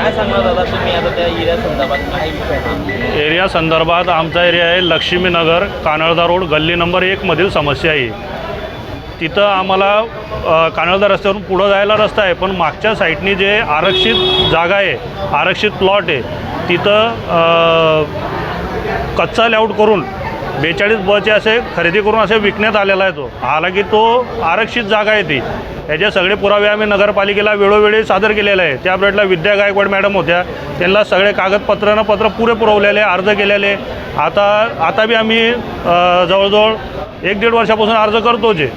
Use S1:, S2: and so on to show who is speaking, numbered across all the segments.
S1: काय सांगणार दादा तुम्ही आता त्या एरिया संदर्भात काय विषय हा
S2: एरिया संदर्भात आमचा एरिया आहे लक्ष्मीनगर कानळदा रोड गल्ली नंबर एकमधील समस्या आहे तिथं आम्हाला अ, कानळदा रस्त्यावरून पुढं जायला रस्ता आहे पण मागच्या साईडनी जे आरक्षित जागा आहे आरक्षित प्लॉट आहे तिथं अ, कच्चा लेआउट करून बेचाळीस बचे असे खरेदी करून असे विकण्यात आलेला आहे तो. हालाकी तो आरक्षित जागा आहे ती. याचे सगळे पुरावे आम्ही नगरपालिकेला वेळोवेळी सादर केलेले आहे त्या पिरियडला विद्या गायकवाड मॅडम होत्या त्यांना सगळे कागदपत्रानं पत्र पुरे पुरवलेले अर्ज केलेले. आता आता बी आम्ही जवळजवळ एक दीड वर्षापासून अर्ज करतो जे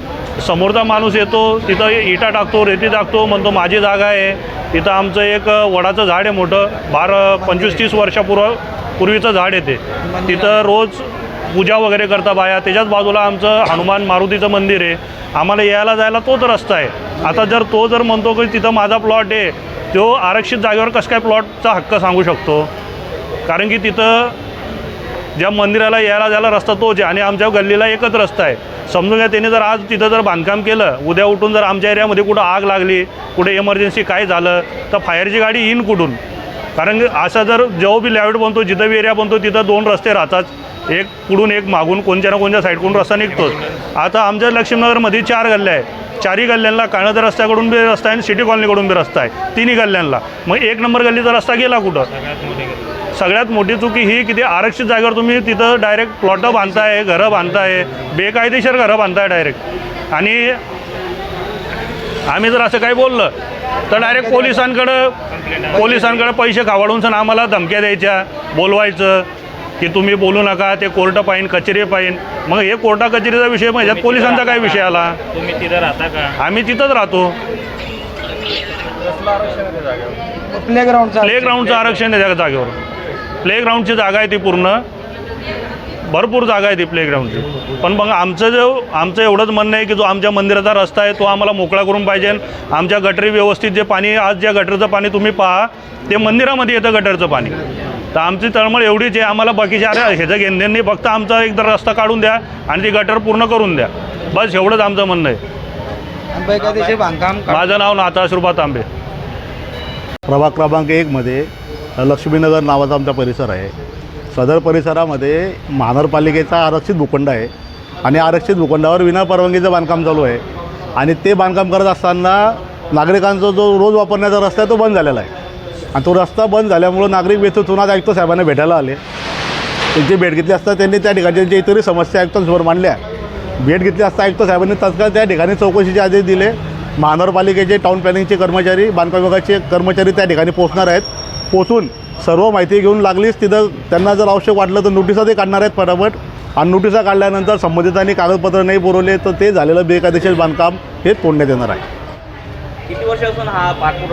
S2: समोरचा माणूस येतो तिथं इटा टाकतो रेती टाकतो म्हणतो माझी जागा आहे. तिथं आमचं एक वडाचं झाड आहे मोठं. बारा पंचवीस तीस वर्षापूर्व पूर्वीचं झाड येते तिथं रोज पूजा वगैरे करता बाया. त्याच्याच बाजूला आमचं हनुमान मारुतीचं मंदिर आहे. आम्हाला यायला जायला तोच रस्ता आहे. आता जर तो जर म्हणतो की तिथं माझा प्लॉट आहे तो आरक्षित जागेवर कसं काय प्लॉटचा हक्क सांगू शकतो? कारण की तिथं ज्या मंदिराला यायला जायला रस्ता तोच आहे आणि आमच्या गल्लीला एकच रस्ता आहे. समजून घ्या त्याने जर आज तिथं जर बांधकाम केलं उद्या उठून जर आमच्या एरियामध्ये कुठं आग लागली कुठे इमर्जन्सी काय झालं तर फायरची गाडी येईन कुठून? कारण की असा जर जेव्हा बी लॅवट बनतो जिथं बी एरिया बनतो तिथं दोन रस्ते राहतात. एक पुढून एक मागून कोणत्या ना कोणत्या साईडकडून रस्ता निघतोच. आता आमच्या लक्ष्मीनगरमध्ये चार गल्ल्या आहे चारही गल्ल्यांना काळद रस्त्याकडून बी रस्ता आहे आणि सिटी कॉलनीकडून बी रस्ता आहे. तिन्ही गल्ल्यांना. मग एक नंबर गल्लीचा रस्ता गेला कुठं? सगळ्यात मोठी चुकी ही की ते आरक्षित जागेवर तुम्ही तिथं डायरेक्ट प्लॉटं बांधताय घरं बांधताय बेकायदेशीर घरं बांधताय डायरेक्ट आणि आम्ही जर असं काही बोललं तर डायरेक्ट पोलिसांकडं पोलिसांकडं पैसे खावडून आम्हाला धमक्या द्यायच्या. बोलवायचं की तुम्ही बोलू नका ते कोर्ट पाहिन कचेरी पाहिन. मग हे कोर्टा कचेरीचा विषय मग ह्याच्यात पोलिसांचा काय विषय आला?
S1: तुम्ही तिथं राहता का?
S2: आम्ही तिथंच राहतो.
S3: प्लेग्राऊंडचा
S2: प्ले ग्राउंडचं आरक्षण. आहे त्या जागेवर. प्ले ग्राउंडची जागा आहे ती पूर्ण. भरपूर जागा आहे ती प्ले ग्राउंडची पण मग आमचं जो आमचं एवढंच म्हणणं आहे की जो आमच्या मंदिराचा रस्ता आहे तो आम्हाला मोकळा करून पाहिजे. आमच्या गटरी व्यवस्थित जे पाणी आज ज्या गटरचं पाणी तुम्ही पहा ते मंदिरामध्ये येतं गटरचं पाणी. तर आमची तळमळ एवढीच आहे आम्हाला बाकीच्या अरे ह्याचं घेणदेणी फक्त आमचा एकदा रस्ता काढून द्या आणि ती गटर पूर्ण करून द्या. बस एवढंच आमचं म्हणणं आहे. माझं नाव नाथा श्रुपा तांबे
S4: प्रभाग क्रमांक एकमध्ये लक्ष्मीनगर नावाचा आमचा परिसर आहे. सदर परिसरामध्ये महानगरपालिकेचा आरक्षित भूखंड आहे आणि आरक्षित भूखंडावर विनापरवानगीचं बांधकाम चालू आहे. आणि ते बांधकाम करत असताना नागरिकांचा जो रोज वापरण्याचा रस्ता आहे तो बंद झालेला आहे. आणि तो रस्ता बंद झाल्यामुळं नागरिक वेचून आज आयुक्त साहेबांना भेटायला आले. त्यांची भेट घेतली असता त्यांनी त्या ठिकाणी जे इतरही समस्या आयुक्तांसमोर मांडल्या. भेट घेतली असता आयुक्त साहेबांनी तत्काळ त्या ठिकाणी चौकशीचे आदेश दिले. महानगरपालिकेचे टाऊन प्लॅनिंगचे कर्मचारी बांधकाम विभागाचे कर्मचारी त्या ठिकाणी पोहोचणार आहेत. पोचून सर्व माहिती घेऊन लागलीच तिथं त्यांना जर आवश्यक वाटलं तर नोटिसा ते काढणार आहेत फटाफट. आणि नोटिसा काढल्यानंतर संबंधितांनी कागदपत्र नाही पुरवले तर ते झालेलं बेकायदेशीर बांधकाम हे तोडण्यात येणार आहे.
S1: किती वर्षापासून हा पाठपुरावा